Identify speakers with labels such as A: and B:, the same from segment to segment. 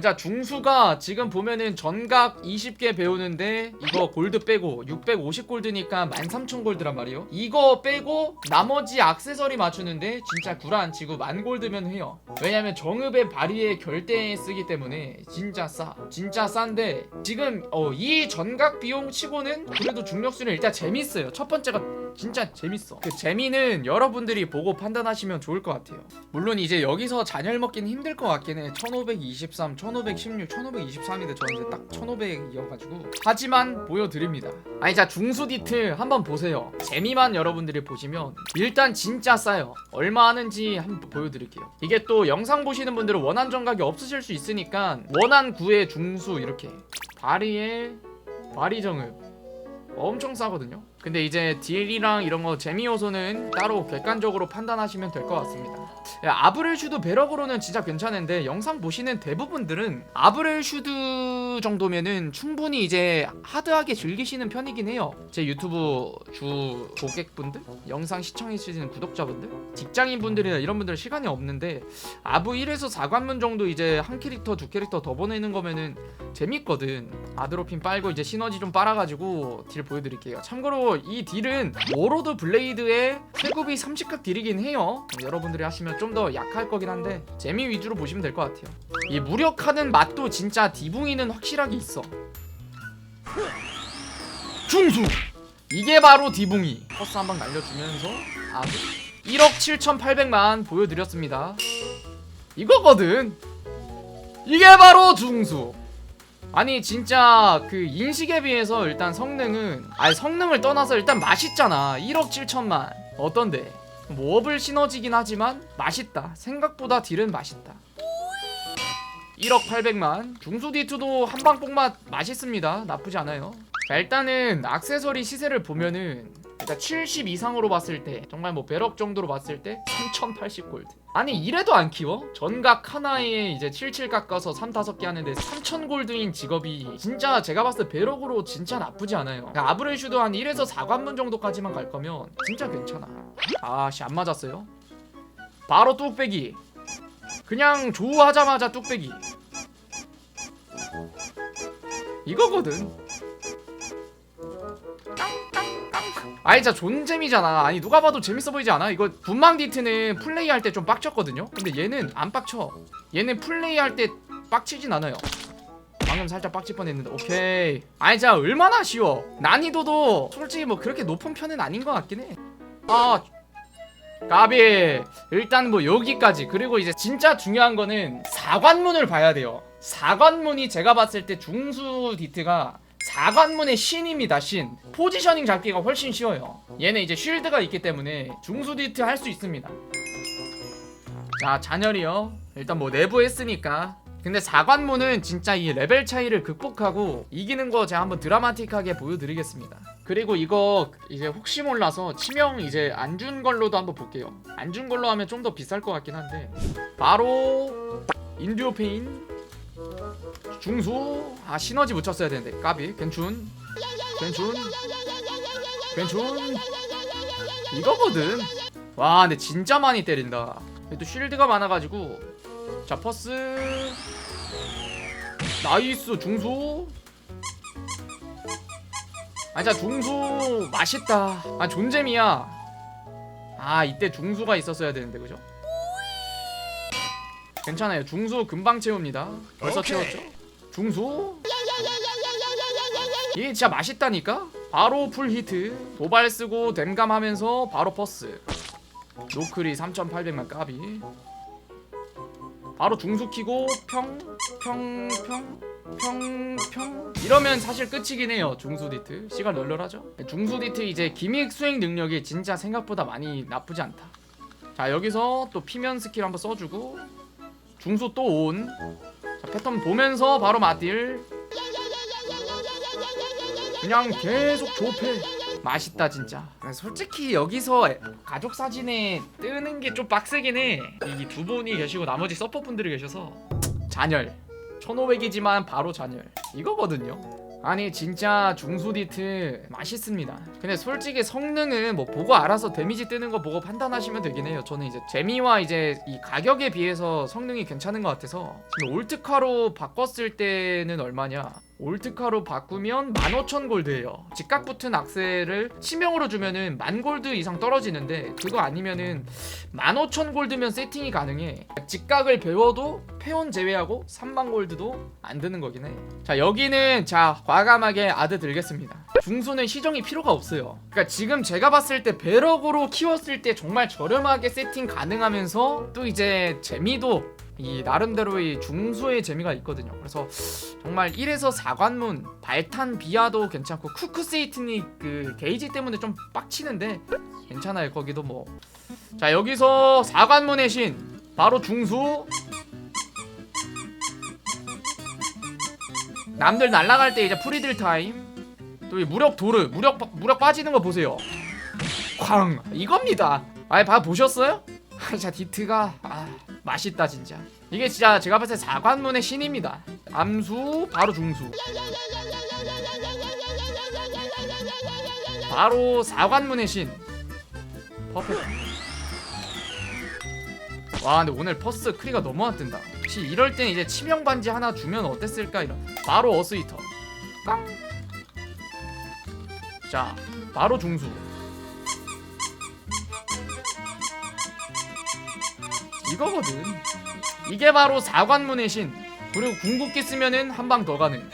A: 자 중수가 지금 보면은 전각 20개 배우는데 이거 골드 빼고 650 골드니까 13,000 골드란 말이에요. 이거 빼고 나머지 액세서리 맞추는데 진짜 구라 안 치고 만 골드면 해요. 왜냐면 정읍의 발휘에 결대에 쓰기 때문에 진짜 싸 진짜 싼데 지금 어, 이 전각 비용 치고는 그래도 중력수는 일단 재밌어요. 첫 번째가 진짜 재밌어. 그 재미는 여러분들이 보고 판단하시면 좋을 것 같아요. 물론 이제 여기서 잔열 먹기는 힘들 것 같긴 해. 1523, 1516, 1523인데 저는 이제 딱 1500이어가지고. 하지만 보여드립니다. 아니 자 중수 디트 한번 보세요. 재미만 여러분들이 보시면 일단 진짜 싸요. 얼마 하는지 한번 보여드릴게요. 이게 또 영상 보시는 분들은 원한 정각이 없으실 수 있으니까 원한 구의 중수 이렇게. 바리에 바리 정읍 엄청 싸거든요. 근데 이제 딜이랑 이런 거 재미 요소는 따로 객관적으로 판단하시면 될 것 같습니다. 야, 아브렐슈드 배럭으로는 진짜 괜찮은데 영상 보시는 대부분들은 아브렐슈드 정도면은 충분히 이제 하드하게 즐기시는 편이긴 해요. 제 유튜브 주 고객분들, 영상 시청해주시는 구독자분들, 직장인분들이나 이런 분들 시간이 없는데 아브 1에서 4관문 정도 이제 한 캐릭터 두 캐릭터 더 보내는 거면은 재밌거든. 아드로핀 빨고 이제 시너지 좀 빨아가지고 딜 보여드릴게요. 참고로 이 딜은 워로드 블레이드의 세굽이 30각 딜이긴 해요. 여러분들이 하시면 좀 더 약할 거긴 한데 재미 위주로 보시면 될 것 같아요. 이 무력하는 맛도 진짜 디붕이는 확실하게 있어. 중수! 이게 바로 디붕이. 퍼스 한 방 날려주면서 아드 1억 7,800만 보여드렸습니다. 이거거든. 이게 바로 중수. 아니 진짜 그 인식에 비해서 일단 성능은 아니 성능을 떠나서 일단 맛있잖아. 1억 7천만. 어떤데? 뭐 업을 시너지긴 하지만 맛있다. 생각보다 딜은 맛있다. 1억 800만. 중수 D2도 한방 뽕맛 맛있습니다. 나쁘지 않아요. 자 일단은 액세서리 시세를 보면은 일단 70 이상으로 봤을 때 정말 뭐 배럭 정도로 봤을 때 3080 골드. 아니 이래도 안 키워? 전각 하나에 이제 77 깎아서 3, 5개 하는데 3000 골드인 직업이 진짜 제가 봤을 때 배럭으로 진짜 나쁘지 않아요. 그러니까 아브레슈도 한 1에서 4관문 정도까지만 갈 거면 진짜 괜찮아. 아씨 안 맞았어요? 바로 뚝배기. 그냥 조우하자마자 뚝배기. 이거거든 아니 진짜 존재미잖아. 아니 누가 봐도 재밌어 보이지 않아? 이거 분망 디트는 플레이할 때 좀 빡쳤거든요? 근데 얘는 안 빡쳐. 얘는 플레이할 때 빡치진 않아요. 방금 살짝 빡칠 뻔했는데 오케이. 아니 진짜 얼마나 쉬워. 난이도도 솔직히 뭐 그렇게 높은 편은 아닌 것 같긴 해아 까비. 일단 뭐 여기까지. 그리고 이제 진짜 중요한 거는 사관문을 봐야 돼요. 사관문이 제가 봤을 때 중수 디트가 사관문의 신입니다 신. 포지셔닝 잡기가 훨씬 쉬워요. 얘는 이제 쉴드가 있기 때문에 중수 디트 할 수 있습니다. 자 잔열이요. 일단 뭐 내부 했으니까. 근데 사관문은 진짜 이 레벨 차이를 극복하고 이기는 거 제가 한번 드라마틱하게 보여드리겠습니다. 그리고 이거 이제 혹시 몰라서 치명 이제 안 준 걸로도 한번 볼게요. 안 준 걸로 하면 좀 더 비쌀 것 같긴 한데. 바로 인듀오 페인 중수. 아 시너지 붙였어야 되는데. 까비. 괜춘. 괜춘. 괜춘. 이거거든. 와 근데 진짜 많이 때린다. 또 쉴드가 많아가지고. 자 퍼스. 나이스 중수. 아자 중수. 맛있다. 아 존잼이야. 아 이때 중수가 있었어야 되는데 그죠? 괜찮아요. 중수 금방 채웁니다. 벌써
B: 오케이.
A: 채웠죠 중수? 이게 진짜 맛있다니까? 바로 풀 히트. 도발 쓰고 댐감 하면서 바로 퍼스. 노크리 3800만 까비. 바로 중수 키고 평 평 평 평 평. 이러면 사실 끝이긴 해요 중수 디트. 시간 널널하죠? 중수 디트 이제 기믹 수행 능력이 진짜 생각보다 많이 나쁘지 않다. 자 여기서 또 피면 스킬 한번 써주고. 중수 또온 자 패턴 보면서 바로 맞딜. 그냥 계속 조패. 맛있다 진짜. 솔직히 여기서 가족 사진에 뜨는 게 좀 빡세긴 해이 두 분이 계시고 나머지 서퍼 분들이 계셔서. 잔열. 1500이지만 바로 잔열. 이거거든요 아니 진짜 중소디트 맛있습니다. 근데 솔직히 성능은 뭐 보고 알아서 데미지 뜨는 거 보고 판단하시면 되긴 해요. 저는 이제 재미와 이제 이 가격에 비해서 성능이 괜찮은 것 같아서. 지금 올트카로 바꿨을 때는 얼마냐 올트카로 바꾸면 15,000골드예요. 직각 붙은 악셀을 치명으로 주면은 만 골드 이상 떨어지는데 그거 아니면은 15,000골드면 세팅이 가능해. 직각을 배워도 페온 제외하고 3만 골드도 안 드는 거긴 해자 여기는 자 과감하게 아드 들겠습니다. 중소는 시정이 필요가 없어요. 그러니까 지금 제가 봤을 때 배럭으로 키웠을 때 정말 저렴하게 세팅 가능하면서 또 이제 재미도 이 나름대로의 중소의 재미가 있거든요. 그래서 정말 1에서 4관문 발탄 비아도 괜찮고 쿠크세이트니 그 게이지 때문에 좀 빡치는데 괜찮아요 거기도 뭐. 자 여기서 4관문의 신 바로 중수. 남들 날라갈 때 이제 프리딜 타임. 또 이 무력 도르 무력 빠- 무력 빠지는 거 보세요. 쾅! 이겁니다. 아예 봐 보셨어요? 자 디트가 아 맛있다 진짜. 이게 진짜 제가 봤을 때 4관문의 신입니다. 암수 바로 중수. 바로 4관문의 신. 퍼펙트. 와 근데 오늘 퍼스 크리가 너무 안 뜬다. 혹시 이럴 땐 이제 치명 반지 하나 주면 어땠을까 이런. 바로 어스이터. 깡자 바로 중수 이거거든. 이게 바로 사관문의 신. 그리고 궁극기 쓰면은 한 방 더 가능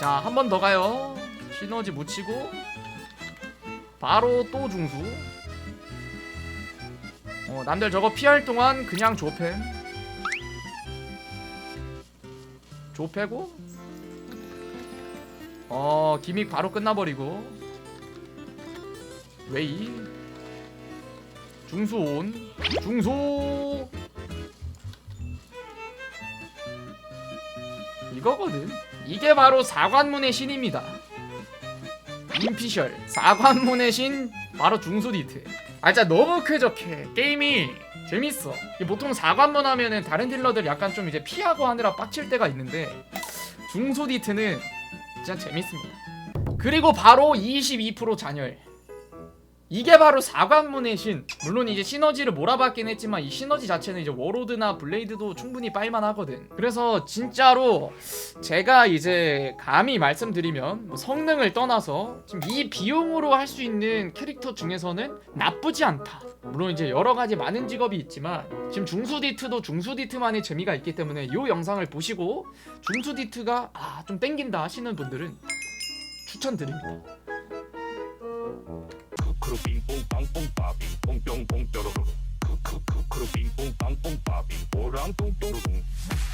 A: 자한 번 더 가요. 시너지 묻히고. 바로 또 중수. 어 남들 저거 피할 동안 그냥 조패 조패고. 어 기믹 바로 끝나버리고. 웨이 중수 온 중소. 이거거든. 이게 바로 사관문의 신입니다. 인피셜 사관문의 신 바로 중소 디트. 아 진짜 너무 쾌적해. 게임이 재밌어. 보통 사관문 하면은 다른 딜러들 약간 좀 이제 피하고 하느라 빡칠 때가 있는데 중소 디트는 진짜 재밌습니다. 그리고 바로 22% 잔열 이게 바로 사관문의 신 물론 이제 시너지를 몰아봤긴 했지만 이 시너지 자체는 이제 워로드나 블레이드도 충분히 빨만 하거든. 그래서 진짜로 제가 이제 감히 말씀드리면 뭐 성능을 떠나서 지금 이 비용으로 할 수 있는 캐릭터 중에서는 나쁘지 않다. 물론 이제 여러 가지 많은 직업이 있지만 지금 중수디트도 중수디트만의 재미가 있기 때문에 이 영상을 보시고 중수디트가 아 좀 땡긴다 하시는 분들은 추천드립니다
B: 크루 빙 뽕 빵뽕 빠빙 뽕뿅뽕 뾰로롱 크크크 크루 빙 뽕 빵뽕 빠빙 오랑 똥 뾰로롱